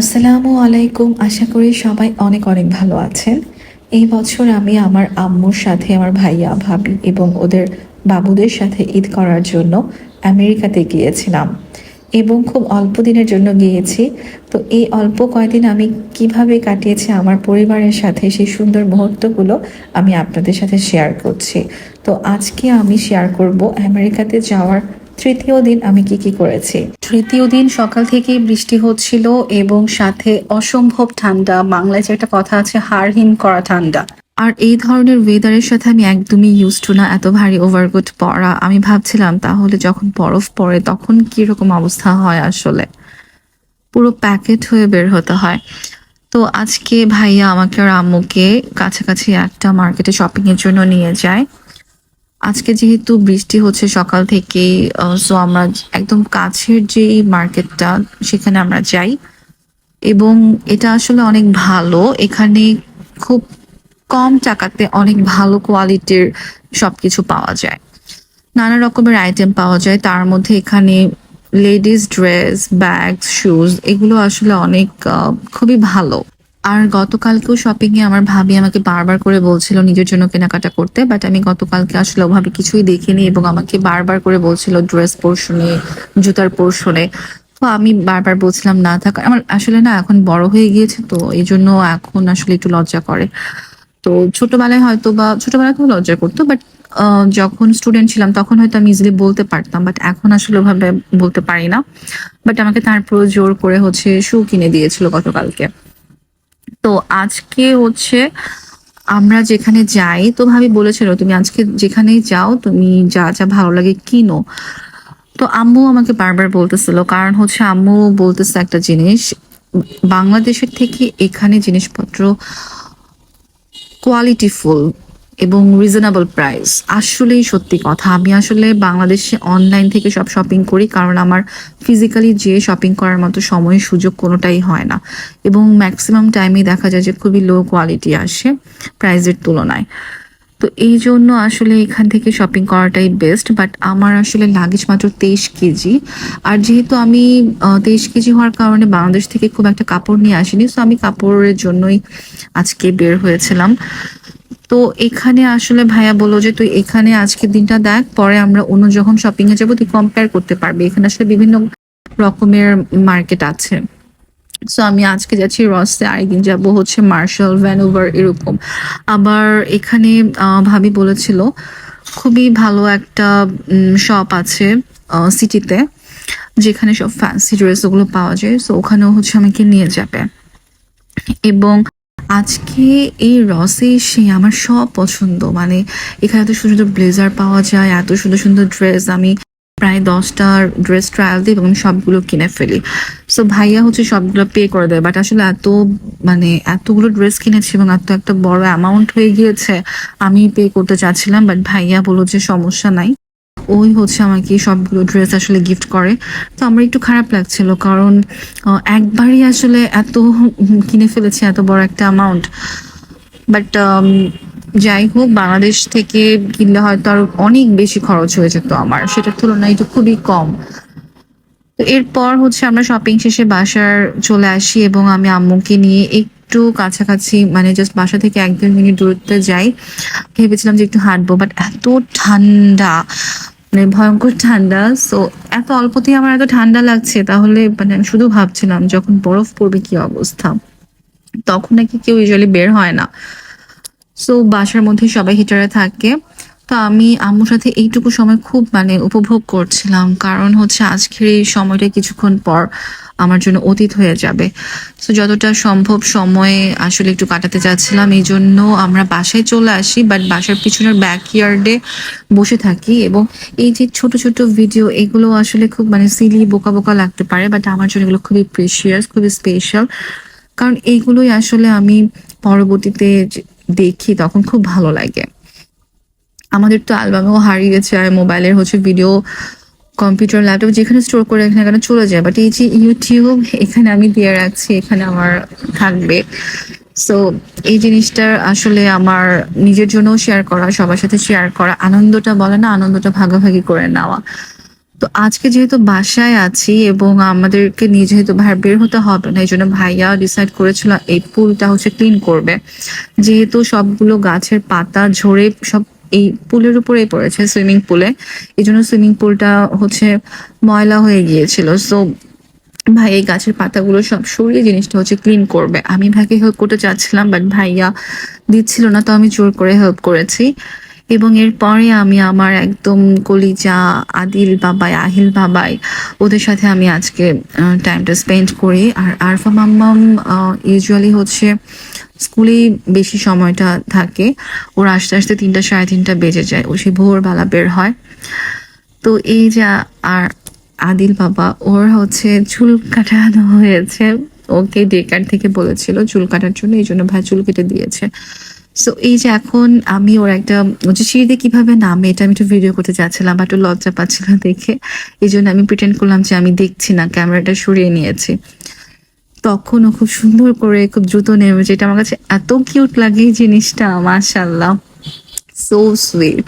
আসসালামু আলাইকুম। আশা করি সবাই অনেক অনেক ভালো আছেন। এই বছর আমি আমার আম্মুর সাথে, আমার ভাইয়া, ভাবি এবং ওদের বাবুদের সাথে ঈদ করার জন্য আমেরিকাতে গিয়েছিলাম এবং খুব অল্প দিনের জন্য গিয়েছি। তো এই অল্প কয়দিন আমি কীভাবে কাটিয়েছি আমার পরিবারের সাথে সেই সুন্দর মুহূর্তগুলো আমি আপনাদের সাথে শেয়ার করছি। তো আজকে আমি শেয়ার করব আমেরিকাতে যাওয়ার তৃতীয় দিন আমি কি কি করেছি? তৃতীয় দিন সকাল থেকেই বৃষ্টি হচ্ছিল এবং সাথে অসম্ভব ঠান্ডা। বাংলায় যে একটা কথা আছে, হাড়হীন করা ঠান্ডা। আর এই ধরনের ওয়েদারের সাথে আমি একদমই ইউজ টু না, এত ভারী ওভারকোট পরা। আমি ভাবছিলাম, তাহলে যখন বরফ পড়ে তখন কীরকম অবস্থা হয় আসলে? পুরো প্যাকেট হয়ে বের হতে হয়। তো আজকে ভাইয়া আমাকে আর আম্মুকে কাছাকাছি একটা মার্কেটে শপিং এর জন্য নিয়ে যায়। আজকে যেহেতু বৃষ্টি হচ্ছে সকাল থেকে সো আমরা একদম কাছের যে মার্কেটটা, সেখানে আমরা যাই। এবং এটা আসলে অনেক ভালো। এখানে খুব কম টাকাতে অনেক ভালো কোয়ালিটির সবকিছু পাওয়া যায়। নানা রকমের আইটেম পাওয়া যায়। তার মধ্যে এখানে লেডিস ড্রেস ব্যাগ শুজ এগুলো আসলে অনেক খুবই ভালো। আর গতকালকেও শপিং এ আমার ভাবি আমাকে বারবার করে বলছিল নিজের জন্য কেনাকাটা করতে বাট আমি গতকালকে আসলে ওভাবে কিছুই দেখিনি এবং আমাকে বারবার করে বলছিল ড্রেস পোর্শনে জুতার পোর্শনে তো আমি বারবার বলছিলাম, না থাকা। আমার আসলে না এখন বড় হয়ে গিয়েছে তো, এই জন্য এখন আসলে একটু লজ্জা করে। তো ছোটবেলায় হয়তো বা, ছোটবেলায় তো লজ্জা করতো বাট যখন স্টুডেন্ট ছিলাম তখন হয়তো আমি ইজিলি বলতে পারতাম বাট এখন আসলে ওভাবে বলতে পারি না। বাট আমাকে তারপর জোর করে হচ্ছে শু কিনে দিয়েছিল গতকালকে। তো আজকে হচ্ছে আমরা যেখানে যাই, তো ভাবি বলেছিল তুমি আজকে যেখানেই যাও, তুমি যা যা ভালো লাগে কিনো। তো আম্মু আমাকে বারবার বলতেছিল, কারণ হচ্ছে আম্মু বলতেছে একটা জিনিস, বাংলাদেশের থেকে এখানে জিনিসপত্র কোয়ালিটিফুল এবং রিজনেবল প্রাইস আসলেই সত্যি কথা, আমি আসলে বাংলাদেশে অনলাইন থেকে সব শপিং করি, কারণ আমার ফিজিক্যালি যে শপিং করার মতো সময়, সুযোগ কোনোটাই হয় না। এবং ম্যাক্সিমাম টাইমেই দেখা যায় যে খুবই লো কোয়ালিটি আসে প্রাইসের তুলনায়। তো এই জন্য আসলে এখান থেকে শপিং করাটাই বেস্ট বাট আমার আসলে লাগেজ মাত্র তেইশ কেজি। আর যেহেতু আমি তেইশ কেজি হওয়ার কারণে বাংলাদেশ থেকে খুব একটা কাপড় নিয়ে আসিনি সো আমি কাপড়ের জন্যই আজকে বের হয়েছিলাম। তো এখানে আসলে ভাইয়া বলল যে, তুই এখানে আজকের দিনটা দেখ, পরে আমরা অন্য যখন শপিং এ যাব, তুই কম্পেয়ার করতে পারবি। এখানে আসলে বিভিন্ন রকমের মার্কেট আছে। সো আমি আজকে যাচ্ছি রসে আরেকদিন যাব হচ্ছে মার্শাল ভ্যানোভার এরকম। আবার এখানে ভাবি বলেছিল, খুবই ভালো একটা শপ আছে সিটিতে যেখানে সব ফ্যান্সি ড্রেস ওগুলো পাওয়া যায়। সো ওখানেও হচ্ছে আমাকে নিয়ে যাবে। এবং আজকে এই রসে এসে আমার সব পছন্দ। মানে এখানে এত সুন্দর সুন্দর ব্লেজার পাওয়া যায়, এত সুন্দর সুন্দর ড্রেস আমি প্রায় দশটা ড্রেস ট্রায়াল দিই এবং সবগুলো কিনে ফেলি। সো ভাইয়া হচ্ছে সবগুলো পে করে দেয়। বাট আসলে এত মানে এতগুলো ড্রেস কিনেছি এবং এত একটা বড় অ্যামাউন্ট হয়ে গিয়েছে, আমি পে করতে চাচ্ছিলাম। বাট ভাইয়া বলল যে সমস্যা নাই। ওই হচ্ছে আমাকে সবগুলো ড্রেস আসলে গিফট করে। তো আমার একটু খারাপ লাগছিল কারণ একবারই আসলে এত কিনে ফেলেছি এত বড় একটা অ্যামাউন্ট বাট যাই হোক, বাংলাদেশ থেকে কিনলে হয়তো আরও অনেক বেশি খরচ হয়ে যেত আমার। সেটার তুলনায় এটা খুবই কম। তো এরপর হচ্ছে আমরা শপিং শেষে বাসার চলে আসি এবং আমি আম্মুকে নিয়ে একটু কাছাকাছি মানে জাস্ট বাসা থেকে এক দেড় মিনিট দূরত্বে যাই। ভেবেছিলাম যে একটু হাঁটবো বাট এত ঠান্ডা। মানে ভয়ঙ্কর ঠান্ডা সো এত অল্পতেই আমার এত ঠান্ডা লাগছে, তাহলে মানে আমি শুধু ভাবছিলাম যখন বরফ পড়বে কি অবস্থা। তখন নাকি কেউ ইউজুয়ালি বের হয় না। সো বাসার মধ্যে সবাই হিটারে থাকে। তো আমি আম্মুর সাথে এইটুকু সময় খুব মানে উপভোগ করছিলাম। কারণ হচ্ছে আজকের এই সময়টা কিছুক্ষণ পর আমার জন্য অতীত হয়ে যাবে। তো যতটা সম্ভব সময়ে আসলে একটু কাটাতে চাচ্ছিলাম, এই জন্য আমরা বাসায় চলে আসি বাট বাসার পিছনের ব্যাকইয়ার্ডে বসে থাকি এবং এই যে ছোট ছোট ভিডিও এগুলো আসলে খুব মানে সিলি বোকা বোকা লাগতে পারে বাট আমার জন্য এগুলো খুবই প্রেশিয়াস খুবই স্পেশাল কারণ এইগুলোই আসলে আমি পরবর্তীতে দেখি, তখন খুব ভালো লাগে। আমাদের তো অ্যালবামেও হারিয়ে গেছে, আর মোবাইলের হচ্ছে ভিডিও কম্পিউটার ল্যাপটপ যেখানে স্টোর করে এখানে এখানে চলে যায়। বাট এই যে ইউটিউব এখানে আমি দিয়ে রাখছি, এখানে আমার থাকবে। সো এই জিনিসটা আসলে আমার নিজের জন্যও শেয়ার করা, সবার সাথে শেয়ার করা, আনন্দটা বলে না, আনন্দটা ভাগাভাগি করে নেওয়া। তো আজকে যেহেতু বাসায় আছি এবং আমাদেরকে নিয়ে যেহেতু ভাই বের হতে হবে না, এই জন্য ভাইয়া ডিসাইড করেছিল এই পুলটা হচ্ছে ক্লিন করবে। যেহেতু সবগুলো গাছের পাতা ঝরে সব এই পুলের উপরেই পড়েছে, সুইমিং পুলে। এই জন্য সুইমিং পুলটা হচ্ছে ময়লা হয়ে গিয়েছিল। সো ভাই, এই গাছের পাতাগুলো সব সরিয়ে জিনিসটা হচ্ছে ক্লিন করবে। আমি ভাইকে হেল্প করতে চাচ্ছিলাম বাট ভাইয়া দিচ্ছিল না, তো আমি জোর করে হেল্প করেছি। এবং এরপরে আমি আমার একদম কলিজা, আদিল বাবাই, আহিল বাবাই ওদের সাথে আমি আজকে টাইমটা স্পেন্ড করি। আর আরফা মাম্মাম ইউজুয়ালি হচ্ছে স্কুলেই বেশি সময়টা থাকে। ওর আস্তে আস্তে তিনটা, সাড়ে তিনটা বেজে যায়। ও সে ভোরবেলা বের হয়। তো এই যে আর আদিল বাবা, ওর হচ্ছে চুল কাটানো হয়েছে। ওকে ডেকার থেকে বলেছিল চুল কাটার জন্য, এই জন্য ভাই চুল কেটে দিয়েছে। সো এই যে এখন আমি ওর একটা হচ্ছে সিঁড়িতে কীভাবে নামে, এটা আমি একটু ভিডিও করতে চাচ্ছিলাম, বা একটু লজ্জা পাচ্ছিল দেখে। এই জন্য আমি প্রিটেন্ড করলাম যে আমি দেখছি না ক্যামেরাটা সরিয়ে নিয়েছি। তখন ও খুব সুন্দর করে, খুব দ্রুত নেমেছে এটা আমার কাছে এত কিউট লাগে এই জিনিসটা মাশাল্লাহ সো সুইট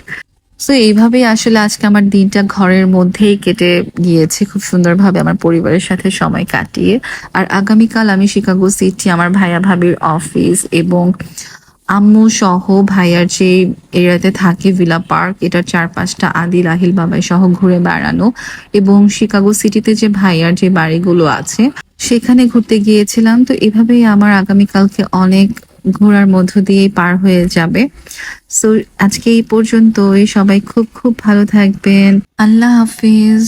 সো এইভাবেই আসলে আজকে আমার দিনটা ঘরের মধ্যেই কেটে গিয়েছে, খুব সুন্দরভাবে আমার পরিবারের সাথে সময় কাটিয়ে। আর আগামীকাল আমি শিকাগো সিটি আমার ভাইয়া ভাবির অফিস এবং আম্মু সহ ভাইয়ার যে এরিয়াতে থাকে ভিলা পার্ক, এটার চারপাশটা আদি আহিল বাবাই সহ ঘুরে বেড়ানো এবং শিকাগো সিটিতে যে ভাইয়ার যে বাড়িগুলো আছে, সেখানে ঘুরতে গিয়েছিলাম। তো এভাবেই আমার আগামীকালকে অনেক ঘোরার মধ্য দিয়ে পার হয়ে যাবে। সো আজকে এই পর্যন্তই। সবাই খুব খুব ভালো থাকবেন। আল্লাহ হাফিজ।